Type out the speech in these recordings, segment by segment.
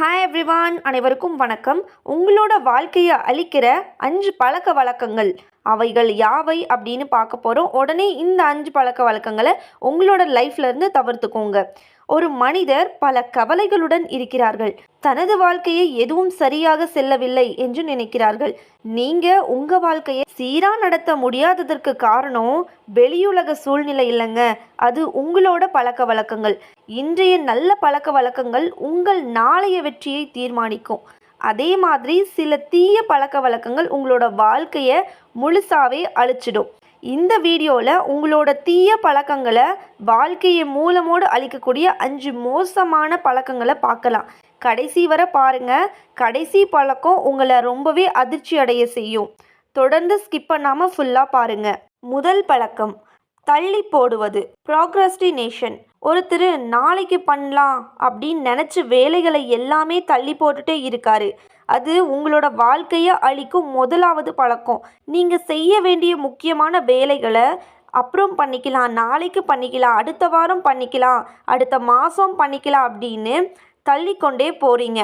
Hi everyone அனைவருக்கும் வணக்கம். உங்களோட வாழ்க்கையை அளிக்கிற அஞ்சு பழக்க வழக்கங்கள். அவைகள் யாவை அப்படின்னு பார்க்க போகிறோம் உடனே இந்த அஞ்சு பழக்க வழக்கங்களை உங்களோட லைஃப்லேருந்து தவிர்த்துக்கோங்க. ஒரு மனிதர் பல கவலைகளுடன் இருக்கிறார்கள். தனது வாழ்க்கையை எதுவும் சரியாக செல்லவில்லை என்று நினைக்கிறார்கள். நீங்க உங்க வாழ்க்கையை சீரா நடத்த முடியாததற்கு காரணம் வெளியுலக சூழ்நிலை இல்லைங்க. அது உங்களோட பழக்க வழக்கங்கள். இன்றைய நல்ல பழக்க வழக்கங்கள் உங்கள் நாளைய வெற்றியை தீர்மானிக்கும். அதே மாதிரி சில தீய பழக்க வழக்கங்கள் உங்களோட வாழ்க்கையை முழுசாவே அழிச்சிடும். இந்த வீடியோவில் உங்களோட தீய பழக்கங்களை வாழ்க்கையை மூலமோடு அழிக்கக்கூடிய அஞ்சு மோசமான பழக்கங்களை பார்க்கலாம். கடைசி வரை பாருங்கள் கடைசி பழக்கம் உங்களை ரொம்பவே அதிர்ச்சி அடைய செய்யும். தொடர்ந்து ஸ்கிப் பண்ணாமல் ஃபுல்லாக பாருங்க. முதல் பழக்கம் தள்ளி போடுவது. ப்ராக்ரஸ்டினேஷன் ஒருத்தர் நாளைக்கு பண்ணலாம் அப்படின்னு நினச்சி வேலைகளை எல்லாமே தள்ளி போட்டுட்டே இருக்காரு. அது உங்களோட வாழ்க்கையை அழிக்கும் முதலாவது பழக்கம். நீங்கள் செய்ய வேண்டிய முக்கியமான வேலைகளை அப்புறம் பண்ணிக்கலாம் நாளைக்கு பண்ணிக்கலாம் அடுத்த வாரம் பண்ணிக்கலாம் அடுத்த மாதம் பண்ணிக்கலாம் அப்படின்னு தள்ளிக்கொண்டே போகிறீங்க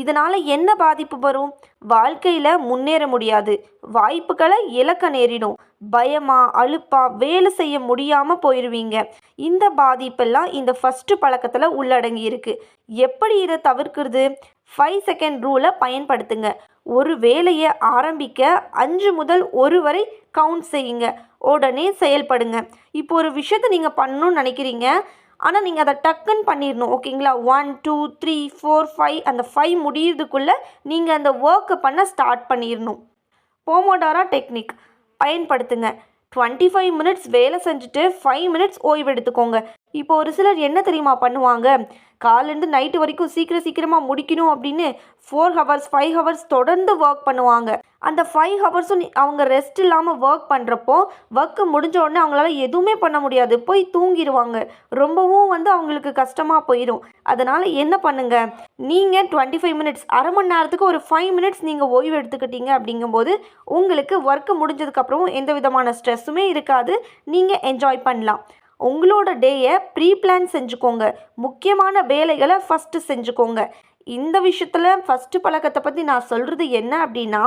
இதனால் என்ன பாதிப்பு வரும்? வாழ்க்கையில் முன்னேற முடியாது. வாய்ப்புகளை இழக்க நேரிடும். பயமா அழுப்பா வேலை செய்ய முடியாமல் போயிடுவீங்க இந்த பாதிப்பெல்லாம் இந்த ஃபஸ்ட்டு பழக்கத்தில் உள்ளடங்கி இருக்கு. எப்படி இதை தவிர்க்கிறது? ஃபைவ் செகண்ட் ரூலை பயன்படுத்துங்க. ஒரு வேலையை ஆரம்பிக்க அஞ்சு முதல் ஒரு வரை கவுண்ட் செய்யுங்க. உடனே செயல்படுங்க. இப்போ ஒரு விஷயத்தை நீங்கள் பண்ணணும்னு நினைக்கிறீங்க. ஆனால் நீங்கள் அதை டக்குன்னு பண்ணிடணும். ஓகேங்களா? One two three four five அந்த ஃபைவ் முடியறதுக்குள்ளே நீங்கள் அந்த ஒர்க்கை பண்ண ஸ்டார்ட் பண்ணிடணும். போமோடாரா டெக்னிக் பயன்படுத்துங்க. டுவெண்ட்டி ஃபைவ் மினிட்ஸ் வேலை செஞ்சுட்டு ஃபைவ் மினிட்ஸ் ஓய்வு எடுத்துக்கோங்க. இப்போ ஒரு சிலர் என்ன தெரியுமா பண்ணுவாங்க? காலேருந்து நைட்டு வரைக்கும் சீக்கிரம் சீக்கிரமாக முடிக்கணும் அப்படின்னு ஃபோர் ஹவர்ஸ் ஃபைவ் ஹவர்ஸ் தொடர்ந்து ஒர்க் பண்ணுவாங்க. அந்த ஃபைவ் ஹவர்ஸும் அவங்க ரெஸ்ட் இல்லாமல் ஒர்க் பண்ணுறப்போ ஒர்க்கு முடிஞ்ச உடனே அவங்களால எதுவுமே பண்ண முடியாது. போய் தூங்கிடுவாங்க ரொம்பவும் வந்து அவங்களுக்கு கஷ்டமாக போயிடும் அதனால் என்ன பண்ணுங்கள் நீங்கள் டுவெண்ட்டி ஃபைவ் மினிட்ஸ் அரை மணி நேரத்துக்கு ஒரு ஃபைவ் மினிட்ஸ் நீங்கள் ஓய்வு எடுத்துக்கிட்டீங்க அப்படிங்கும்போது உங்களுக்கு ஒர்க்கு முடிஞ்சதுக்கப்புறமும் எந்த விதமான ஸ்ட்ரெஸ்ஸுமே இருக்காது. நீங்கள் என்ஜாய் பண்ணலாம். உங்களோட டேயை ப்ரீ பிளான் செஞ்சுக்கோங்க. முக்கியமான வேலைகளை ஃபஸ்ட்டு செஞ்சுக்கோங்க. இந்த விஷயத்தில் ஃபஸ்ட்டு பழக்கத்தை பற்றி நான் சொல்கிறது என்ன அப்படின்னா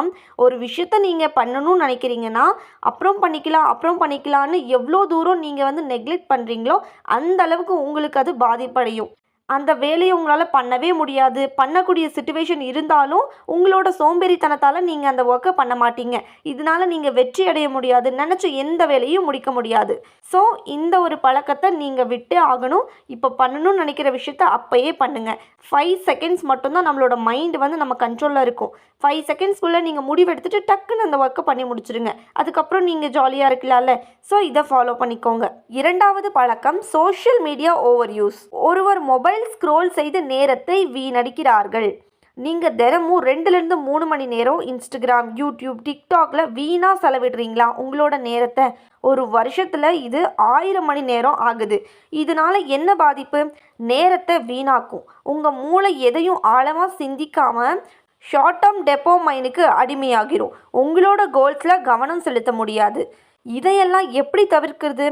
ஒரு விஷயத்த நீங்கள் பண்ணணும்னு நினைக்கிறீங்கன்னா அப்புறம் பண்ணிக்கலாம் அப்புறம் பண்ணிக்கலான்னு எவ்வளோ தூரம் நீங்கள் வந்து நெக்லெக்ட் பண்ணுறீங்களோ அந்த அளவுக்கு உங்களுக்கு அது பாதிப்படையும். அந்த வேலையை உங்களால் பண்ணவே முடியாது. பண்ணக்கூடிய சுச்சுவேஷன் இருந்தாலும் உங்களோட சோம்பேறித்தனத்தால் நீங்கள் அந்த ஒர்க்கை பண்ண மாட்டீங்க. இதனால் நீங்கள் வெற்றி அடைய முடியாது. நினச்சி எந்த வேலையும் முடிக்க முடியாது. ஸோ இந்த ஒரு பழக்கத்தை நீங்கள் விட்டு ஆகணும். இப்போ பண்ணணும்னு நினைக்கிற விஷயத்த அப்போயே பண்ணுங்கள் ஃபைவ் செகண்ட்ஸ் மட்டும்தான் நம்மளோட மைண்டு வந்து நம்ம கண்ட்ரோலில் இருக்கும். ஃபைவ் செகண்ட்ஸ்க்குள்ளே நீங்கள் முடிவெடுத்துட்டு டக்குன்னு அந்த ஒர்க்கை பண்ணி முடிச்சிடுங்க அதுக்கப்புறம் நீங்கள் ஜாலியாக இருக்கலாம்ல. ஸோ இதை ஃபாலோ பண்ணிக்கோங்க. இரண்டாவது பழக்கம் சோஷியல் மீடியா ஓவர் யூஸ் ஒருவர் மொபைல் ஸ்க்ரோல் செய்து நேரத்தை வீணடிக்கிறார்கள். நீங்கள் தினமும் ரெண்டுலேருந்து மூணு மணி நேரம் இன்ஸ்டாகிராம் யூடியூப் டிக்டாக்ல வீணாக செலவிடுறீங்களா? உங்களோட நேரத்தை. ஒரு வருஷத்தில் இது ஆயிரம் மணி நேரம் ஆகுது. இதனால என்ன பாதிப்பு? நேரத்தை வீணாக்கும். உங்கள் மூளை எதையும் ஆழமாக சிந்திக்காமல் ஷார்ட் டேர்ம் டெப்போமைனுக்கு அடிமையாகிரும். உங்களோட கோல்ஸில் கவனம் செலுத்த முடியாது. இதையெல்லாம் எப்படி தவிர்க்கிறது?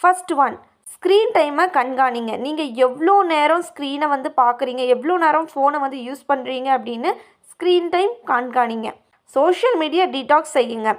ஃபஸ்ட் ஒன் ஸ்க்ரீன் டைமை கண்காணிங்க. நீங்கள் எவ்வளோ நேரம் ஸ்க்ரீனை வந்து பார்க்குறீங்க எவ்வளோ நேரம் ஃபோனை வந்து யூஸ் பண்ணுறீங்க அப்படின்னு ஸ்க்ரீன் டைம் கண்காணிங்க. சோஷியல் மீடியா டீடாக்ஸ் செய்யுங்க.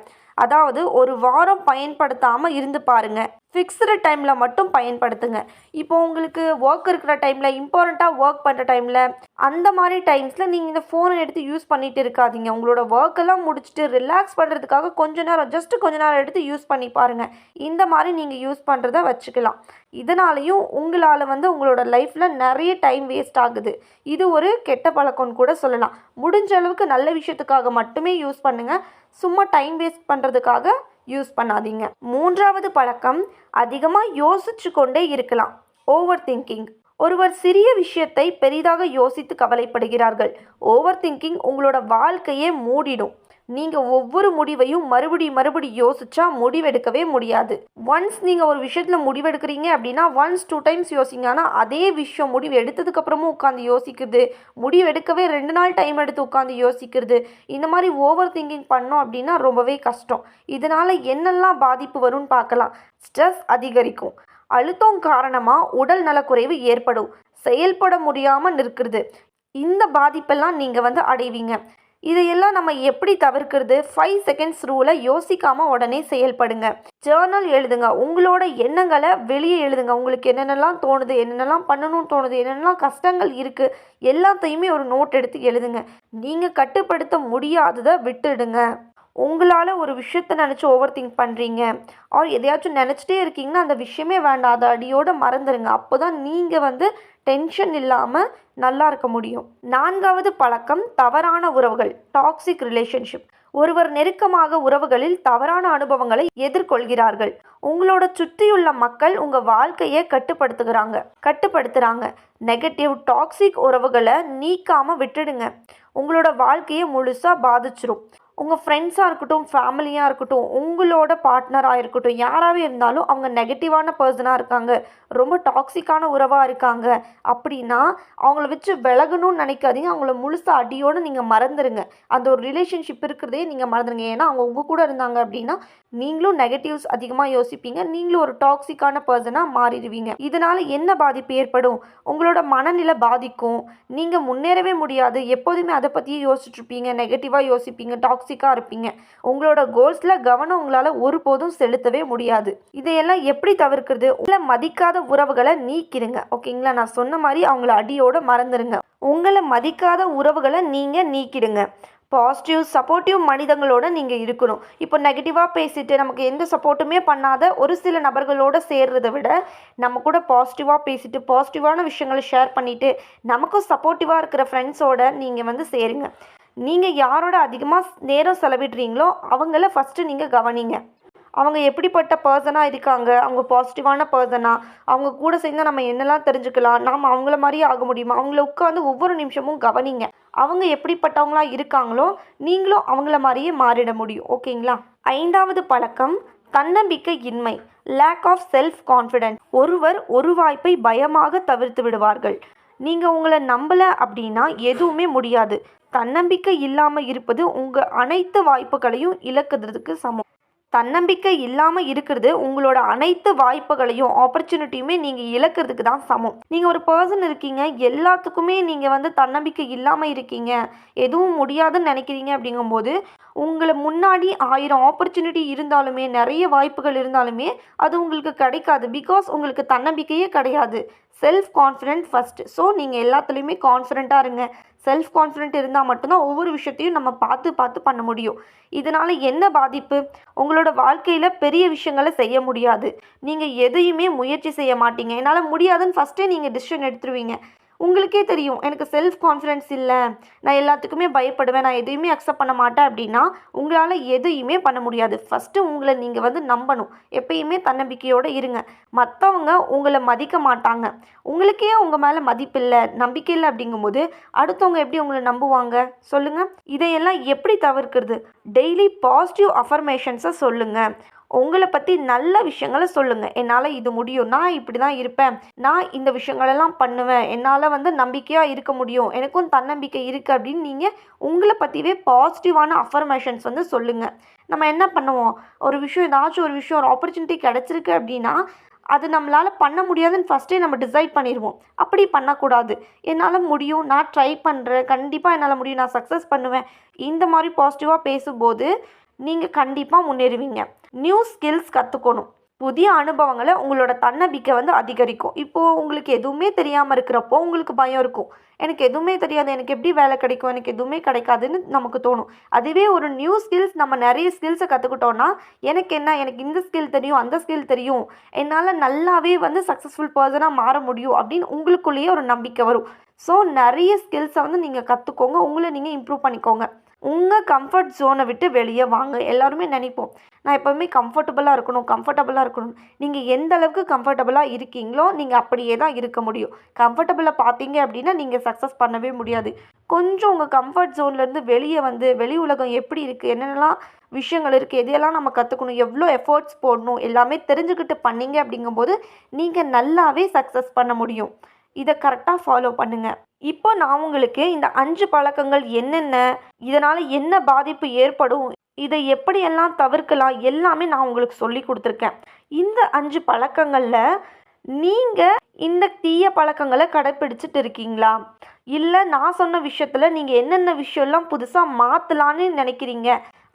அதாவது ஒரு வாரம் பயன்படுத்தாமல் இருந்து பாருங்கள் ஃபிக்ஸ்டு டைமில் மட்டும் பயன்படுத்துங்க. இப்போ உங்களுக்கு ஒர்க் இருக்கிற டைமில் இம்பார்ட்டண்ட்டாக ஒர்க் பண்ணுற டைமில் அந்த மாதிரி டைம்ஸில் நீங்கள் இந்த ஃபோனை எடுத்து யூஸ் பண்ணிகிட்டு இருக்காதீங்க. உங்களோட ஒர்க்கெல்லாம் முடிச்சுட்டு ரிலாக்ஸ் பண்ணுறதுக்காக கொஞ்ச நேரம் ஜஸ்ட் கொஞ்ச நேரம் எடுத்து யூஸ் பண்ணி பாருங்கள் இந்த மாதிரி நீங்கள் யூஸ் பண்ணுறத வச்சுக்கலாம். இதனாலையும் உங்களால் வந்து உங்களோட லைஃப்பில் நிறைய டைம் வேஸ்ட் ஆகுது. இது ஒரு கெட்ட பழக்கம்னு கூட சொல்லலாம். முடிஞ்ச அளவுக்கு நல்ல விஷயத்துக்காக மட்டுமே யூஸ் பண்ணுங்கள் சும்மா டைம் வேஸ்ட் பண்ணுறதுக்காக யூஸ் பண்ணாதீங்க. மூன்றாவது பழக்கம் அதிகமாக யோசிச்சு கொண்டே இருக்கலாம். ஓவர் திங்கிங் ஒருவர் சிறிய விஷயத்தை பெரிதாக யோசித்து கவலைப்படுகிறார்கள். ஓவர் திங்கிங் உங்களோட வாழ்க்கையே மூடிடும். நீங்கள் ஒவ்வொரு முடிவையும் மறுபடி மறுபடி யோசிச்சா முடிவெடுக்கவே முடியாது. ஒன்ஸ் நீங்கள் ஒரு விஷயத்தில் முடிவெடுக்கிறீங்க அப்படின்னா ஒன்ஸ் டூ டைம்ஸ் யோசிங்க. ஆனால் அதே விஷயம் முடிவு எடுத்ததுக்கப்புறமும் உட்காந்து யோசிக்கிறது. முடிவெடுக்கவே ரெண்டு நாள் டைம் எடுத்து உட்காந்து யோசிக்கிறது. இந்த மாதிரி ஓவர் திங்கிங் பண்ணோம் அப்படின்னா ரொம்பவே கஷ்டம். இதனால் என்னெல்லாம் பாதிப்பு வரும்னு பார்க்கலாம். ஸ்ட்ரெஸ் அதிகரிக்கும். அழுத்தம் காரணமாக உடல் நலக்குறைவு ஏற்படும். செயல்பட முடியாமல் நிற்கிறது. இந்த பாதிப்பெல்லாம் நீங்கள் வந்து அடைவீங்க. இதையெல்லாம் நம்ம எப்படி தவிர்க்கிறது? ஃபைவ் செகண்ட்ஸ் ரூலை யோசிக்காமல் உடனே செயல்படுங்க. ஜேர்னல் எழுதுங்க. உங்களோட எண்ணங்களை வெளியே எழுதுங்க. உங்களுக்கு என்னென்னலாம் தோணுது? என்னென்னலாம் பண்ணணும்னு தோணுது? என்னென்னலாம் கஷ்டங்கள் இருக்குது எல்லாத்தையுமே ஒரு நோட் எடுத்து எழுதுங்க. நீங்கள் கட்டுப்படுத்த முடியாததை விட்டுடுங்க. உங்களால் ஒரு விஷயத்த நினச்சி ஓவர் திங்க் பண்ணுறீங்க ஆர் எதையாச்சும் நினச்சிட்டே இருக்கீங்கன்னா அந்த விஷயமே வேண்டாம். அதை அடியோடு மறந்துடுங்க அப்போ தான் நீங்கள் வந்து டென்ஷன் இல்லாமல் நல்லா இருக்க முடியும். நான்காவது பழக்கம் தவறான உறவுகள் டாக்ஸிக் ரிலேஷன்ஷிப் ஒருவர் நெருக்கமாக உறவுகளில் தவறான அனுபவங்களை எதிர்கொள்கிறார்கள். உங்களோட சுற்றியுள்ள மக்கள் உங்கள் வாழ்க்கையை கட்டுப்படுத்துகிறாங்க கட்டுப்படுத்துகிறாங்க நெகட்டிவ் டாக்ஸிக் உறவுகளை நீக்காமல் விட்டுடுங்க. உங்களோட வாழ்க்கையை முழுசாக பாதிச்சிரும். உங்கள் ஃப்ரெண்ட்ஸாக இருக்கட்டும் ஃபேமிலியாக இருக்கட்டும் உங்களோட பார்ட்னராக இருக்கட்டும் யாராகவே இருந்தாலும் அவங்க நெகட்டிவான பர்சனாக இருக்காங்க. ரொம்ப டாக்ஸிக்கான உறவாக இருக்காங்க. அப்படின்னா அவங்கள வச்சு விலகணும்னு நினைக்காதீங்க. அவங்கள முழுசாக அடியோடு நீங்கள் மறந்துடுங்க அந்த ஒரு ரிலேஷன்ஷிப் இருக்கிறதே நீங்கள் மறந்துடுங்க ஏன்னா அவங்க உங்கள் கூட இருந்தாங்க அப்படின்னா நீங்களும் நெகட்டிவ்ஸ் அதிகமாக யோசிப்பீங்க. நீங்களும் ஒரு டாக்ஸிக்கான பர்சனாக மாறிடுவீங்க. இதனால் என்ன பாதிப்பு ஏற்படும்? உங்களோட மனநிலை பாதிக்கும். நீங்கள் முன்னேறவே முடியாது. எப்போதுமே அதை பற்றியே யோசிச்சுட்டு நெகட்டிவாக யோசிப்பீங்க. டாக்ஸிக்காக இருப்பீங்க. உங்களோட கோல்ஸில் கவனம் உங்களால் ஒருபோதும் செலுத்தவே முடியாது. இதையெல்லாம் எப்படி தவிர்க்கிறது? உங்களை மதிக்காத உறவுகளை நீக்கிடுங்க. ஓகேங்களா? நான் சொன்ன மாதிரி அவங்கள அடியோட மறந்துடுங்க உங்களை மதிக்காத உறவுகளை நீங்கள் நீக்கிடுங்க. பாசிட்டிவ் சப்போர்ட்டிவ் மனிதங்களோட நீங்கள் இருக்கணும். இப்போ நெகட்டிவாக பேசிட்டு நமக்கு எந்த சப்போர்ட்டுமே பண்ணாத ஒரு சில நபர்களோட சேர்றதை விட நம்ம கூட பாசிட்டிவாக பேசிட்டு பாசிட்டிவான விஷயங்களை ஷேர் பண்ணிவிட்டு நமக்கும் சப்போர்ட்டிவாக இருக்கிற ஃப்ரெண்ட்ஸோட நீங்கள் வந்து சேருங்க. நீங்கள் யாரோட அதிகமாக நேரம் செலவிடுறீங்களோ அவங்கள ஃபஸ்ட்டு நீங்கள் கவனிங்க. அவங்க எப்படிப்பட்ட பர்சனாக இருக்காங்க? அவங்க பாசிட்டிவான பர்சனாக அவங்க கூட சேர்ந்து நம்ம என்னெல்லாம் தெரிஞ்சுக்கலாம்? நாம் அவங்கள மாதிரியே ஆக முடியுமா? அவங்கள உட்காந்து ஒவ்வொரு நிமிஷமும் கவனிங்க. அவங்க எப்படிப்பட்டவங்களா இருக்காங்களோ நீங்களும் அவங்கள மாதிரியே மாறிட முடியும். ஓகேங்களா? ஐந்தாவது பழக்கம் தன்னம்பிக்கை இன்மை லேக் ஆஃப் செல்ஃப் கான்ஃபிடென்ஸ் ஒருவர் ஒரு வாய்ப்பை பயமாக தவிர்த்து விடுவார்கள். நீங்கள் உங்களை நம்பலை அப்படின்னா எதுவுமே முடியாது. தன்னம்பிக்கை இல்லாமல் இருப்பது உங்கள் அனைத்து வாய்ப்புகளையும் இழக்கிறதுக்கு சமம். தன்னம்பிக்கை இல்லாமல் இருக்கிறது உங்களோட அனைத்து வாய்ப்புகளையும் ஆப்பர்ச்சுனிட்டியுமே நீங்கள் இழக்கிறதுக்கு தான் சமம். நீங்கள் ஒரு பர்சன் இருக்கீங்க எல்லாத்துக்குமே நீங்கள் வந்து தன்னம்பிக்கை இல்லாமல் இருக்கீங்க. எதுவும் முடியாதுன்னு நினைக்கிறீங்க அப்படிங்கும்போது உங்களை முன்னாடி ஆயிரம் ஆப்பர்ச்சுனிட்டி இருந்தாலுமே நிறைய வாய்ப்புகள் இருந்தாலுமே அது உங்களுக்கு கிடைக்காது. பிகாஸ் உங்களுக்கு தன்னம்பிக்கையே கிடையாது. செல்ஃப் கான்ஃபிடென்ட் ஃபஸ்ட்டு ஸோ நீங்கள் எல்லாத்துலேயுமே கான்ஃபிடெண்ட்டாக இருங்க. செல்ஃப் கான்ஃபிடென்ட் இருந்தால் மட்டும்தான் ஒவ்வொரு விஷயத்தையும் நம்ம பார்த்து பார்த்து பண்ண முடியும். இதனால் என்ன பாதிப்பு? உங்களோட வாழ்க்கையில் பெரிய விஷயங்களை செய்ய முடியாது. நீங்கள் எதையுமே முயற்சி செய்ய மாட்டீங்க. என்னால் முடியாதுன்னு ஃபஸ்ட்டே நீங்கள் டிசிஷன் எடுத்துருவீங்க. உங்களுக்கே தெரியும். எனக்கு செல்ஃப் கான்ஃபிடென்ஸ் இல்லை. நான் எல்லாத்துக்குமே பயப்படுவேன். நான் எதையுமே அக்செப்ட் பண்ண மாட்டேன் அப்படின்னா உங்களால் எதையுமே பண்ண முடியாது. ஃபஸ்ட்டு உங்களை நீங்கள் வந்து நம்பணும். எப்பயுமே தன்னம்பிக்கையோடு இருங்க. மற்றவங்க உங்களை மதிக்க மாட்டாங்க. உங்களுக்கே உங்கள் மேலே மதிப்பில்லை நம்பிக்கை இல்லை அப்படிங்கும்போது அடுத்தவங்க எப்படி உங்களை நம்புவாங்க? சொல்லுங்கள் இதையெல்லாம் எப்படி தவிர்க்கிறது? டெய்லி பாசிட்டிவ் அஃபர்மேஷன்ஸை சொல்லுங்கள் உங்களை பற்றி நல்ல விஷயங்களை சொல்லுங்கள் என்னால் இது முடியும். நான் இப்படி தான் இருப்பேன். நான் இந்த விஷயங்களெல்லாம் பண்ணுவேன். என்னால் வந்து நம்பிக்கையாக இருக்க முடியும். எனக்கும் தன்னம்பிக்கை இருக்குது அப்படின்னு நீங்கள் உங்களை பற்றிவே பாசிட்டிவான அஃபர்மேஷன்ஸ் வந்து சொல்லுங்கள் நம்ம என்ன பண்ணுவோம்? ஒரு விஷயம் ஏதாச்சும் ஒரு விஷயம் ஒரு ஆப்பர்ச்சுனிட்டி கிடச்சிருக்கு அப்படின்னா அது நம்மளால் பண்ண முடியாதுன்னு ஃபஸ்ட்டே நம்ம டிசைட் பண்ணிடுவோம். அப்படி பண்ணக்கூடாது. என்னால் முடியும். நான் ட்ரை பண்ணுறேன் கண்டிப்பாக என்னால் முடியும். நான் சக்ஸஸ் பண்ணுவேன். இந்த மாதிரி பாசிட்டிவாக பேசும்போது நீங்கள் கண்டிப்பாக முன்னேறுவீங்க. நியூ ஸ்கில்ஸ் கற்றுக்கணும் புதிய அனுபவங்களை உங்களோட தன்னம்பிக்கை வந்து அதிகரிக்கும். இப்போது உங்களுக்கு எதுவுமே தெரியாமல் இருக்கிறப்போ உங்களுக்கு பயம் இருக்கும். எனக்கு எதுவுமே தெரியாது. எனக்கு எப்படி வேலை கிடைக்கும்? எனக்கு எதுவுமே கிடைக்காதுன்னு நமக்கு தோணும். அதுவே ஒரு நியூ ஸ்கில்ஸ் நம்ம நிறைய ஸ்கில்ஸை கற்றுக்கிட்டோன்னா எனக்கு என்ன? எனக்கு இந்த ஸ்கில் தெரியும் அந்த ஸ்கில் தெரியும். என்னால் நல்லாவே வந்து சக்ஸஸ்ஃபுல் பர்சனாக மாற முடியும் அப்படின்னு உங்களுக்குள்ளேயே ஒரு நம்பிக்கை வரும். ஸோ நிறைய ஸ்கில்ஸை வந்து நீங்கள் கற்றுக்கோங்க உங்களை நீங்கள் இம்ப்ரூவ் பண்ணிக்கோங்க. உங்கள் கம்ஃபர்ட் ஜோனை விட்டு வெளியே வாங்க. எல்லாருமே நினைப்போம் நான் எப்போவுமே கம்ஃபர்டபுளாக இருக்கணும் கம்ஃபர்டபுளாக இருக்கணும். நீங்கள் எந்த அளவுக்கு கம்ஃபர்டபுளாக இருக்கீங்களோ நீங்கள் அப்படியே தான் இருக்க முடியும். கம்ஃபர்டபுளாக பார்த்தீங்க அப்படின்னா நீங்கள் சக்ஸஸ் பண்ணவே முடியாது. கொஞ்சம் உங்கள் கம்ஃபர்ட் ஜோன்லேருந்து வெளியே வந்து வெளி உலகம் எப்படி இருக்குது என்னென்னலாம் விஷயங்கள் இருக்குது எதையெல்லாம் நம்ம கற்றுக்கணும் எவ்வளோ எஃபர்ட்ஸ் போடணும் எல்லாமே தெரிஞ்சுக்கிட்டு பண்ணீங்க அப்படிங்கும்போது நீங்கள் நல்லாவே சக்ஸஸ் பண்ண முடியும். இதை கரெக்டாக ஃபாலோ பண்ணுங்கள் இப்போ நான் உங்களுக்கு இந்த அஞ்சு பழக்கங்கள் என்னென்ன இதனால் என்ன பாதிப்பு ஏற்படும் இதை எப்படியெல்லாம் தவிர்க்கலாம் எல்லாமே நான் உங்களுக்கு சொல்லி கொடுத்துருக்கேன். இந்த அஞ்சு பழக்கங்களில் நீங்கள் இந்த தீய பழக்கங்களை கடைப்பிடிச்சிட்டு இருக்கீங்களா? இல்லை நான் சொன்ன விஷயத்தில் நீங்கள் என்னென்ன விஷயம்லாம் புதுசாக மாற்றலான்னு நினைக்கிறீங்க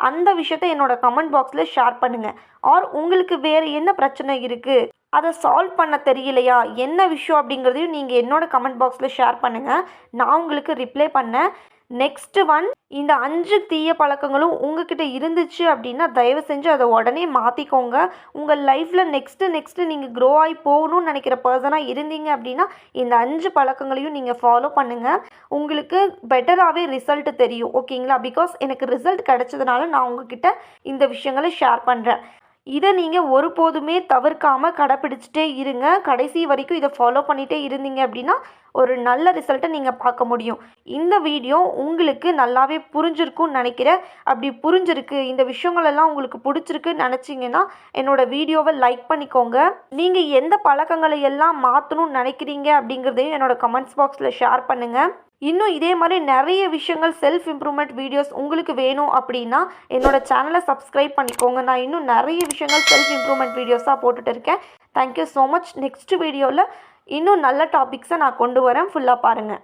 அந்த விஷயத்த என்னோட கமெண்ட் பாக்ஸில் ஷேர் பண்ணுங்கள் ஆர் உங்களுக்கு வேறு என்ன பிரச்சனை இருக்குது அதை சால்வ் பண்ண தெரியலையா? என்ன விஷயம் அப்படிங்கிறதையும் நீங்கள் என்னோட கமெண்ட் பாக்ஸில் ஷேர் பண்ணுங்கள் நான் உங்களுக்கு ரிப்ளை பண்ணேன் நெக்ஸ்ட்டு ஒன் இந்த அஞ்சு தீய பழக்கங்களும் உங்ககிட்ட இருந்துச்சு அப்படின்னா தயவு செஞ்சு அதை உடனே மாற்றிக்கோங்க உங்கள் லைஃப்பில் நெக்ஸ்ட்டு நெக்ஸ்ட்டு நீங்கள் க்ரோ ஆகி போகணும்னு நினைக்கிற பர்சனாக இருந்தீங்க அப்படின்னா இந்த அஞ்சு பழக்கங்களையும் நீங்கள் ஃபாலோ பண்ணுங்கள் உங்களுக்கு பெட்டராகவே ரிசல்ட் தெரியும். ஓகேங்களா பிகாஸ் எனக்கு ரிசல்ட் கிடச்சதுனால நான் உங்ககிட்ட இந்த விஷயங்களை ஷேர் பண்ணுறேன் இதை நீங்கள் ஒருபோதுமே தவிர்க்காமல் கடைப்பிடிச்சிட்டே இருங்க. கடைசி வரைக்கும் இதை ஃபாலோ பண்ணிகிட்டே இருந்தீங்க அப்படின்னா ஒரு நல்ல ரிசல்ட்டை நீங்கள் பார்க்க முடியும். இந்த வீடியோ உங்களுக்கு நல்லாவே புரிஞ்சிருக்கும்னு நினைக்கிறேன். அப்படி புரிஞ்சிருக்கு இந்த விஷயங்களெல்லாம் உங்களுக்கு பிடிச்சிருக்குன்னு நினச்சிங்கன்னா என்னோடய வீடியோவை லைக் பண்ணிக்கோங்க. நீங்கள் எந்த பழக்கங்களை எல்லாம் மாற்றணும்னு நினைக்கிறீங்க அப்படிங்கிறதையும் என்னோட கமெண்ட்ஸ் பாக்ஸில் ஷேர் பண்ணுங்கள் இன்னும் இதே மாதிரி நிறைய விஷயங்கள் செல்ஃப் இம்ப்ரூவ்மெண்ட் வீடியோஸ் உங்களுக்கு வேணும் அப்படின்னா என்னோடய சேனலை சப்ஸ்கிரைப் பண்ணிக்கோங்க. நான் இன்னும் நிறைய விஷயங்கள் செல்ஃப் இம்ப்ரூவ்மெண்ட் வீடியோஸாக போட்டுட்டு இருக்கேன். தேங்க்யூ ஸோ மச் நெக்ஸ்ட் வீடியோவில் இன்னும் நல்ல டாபிக்ஸை நான் கொண்டு வரேன். ஃபுல்லாக பாருங்கள்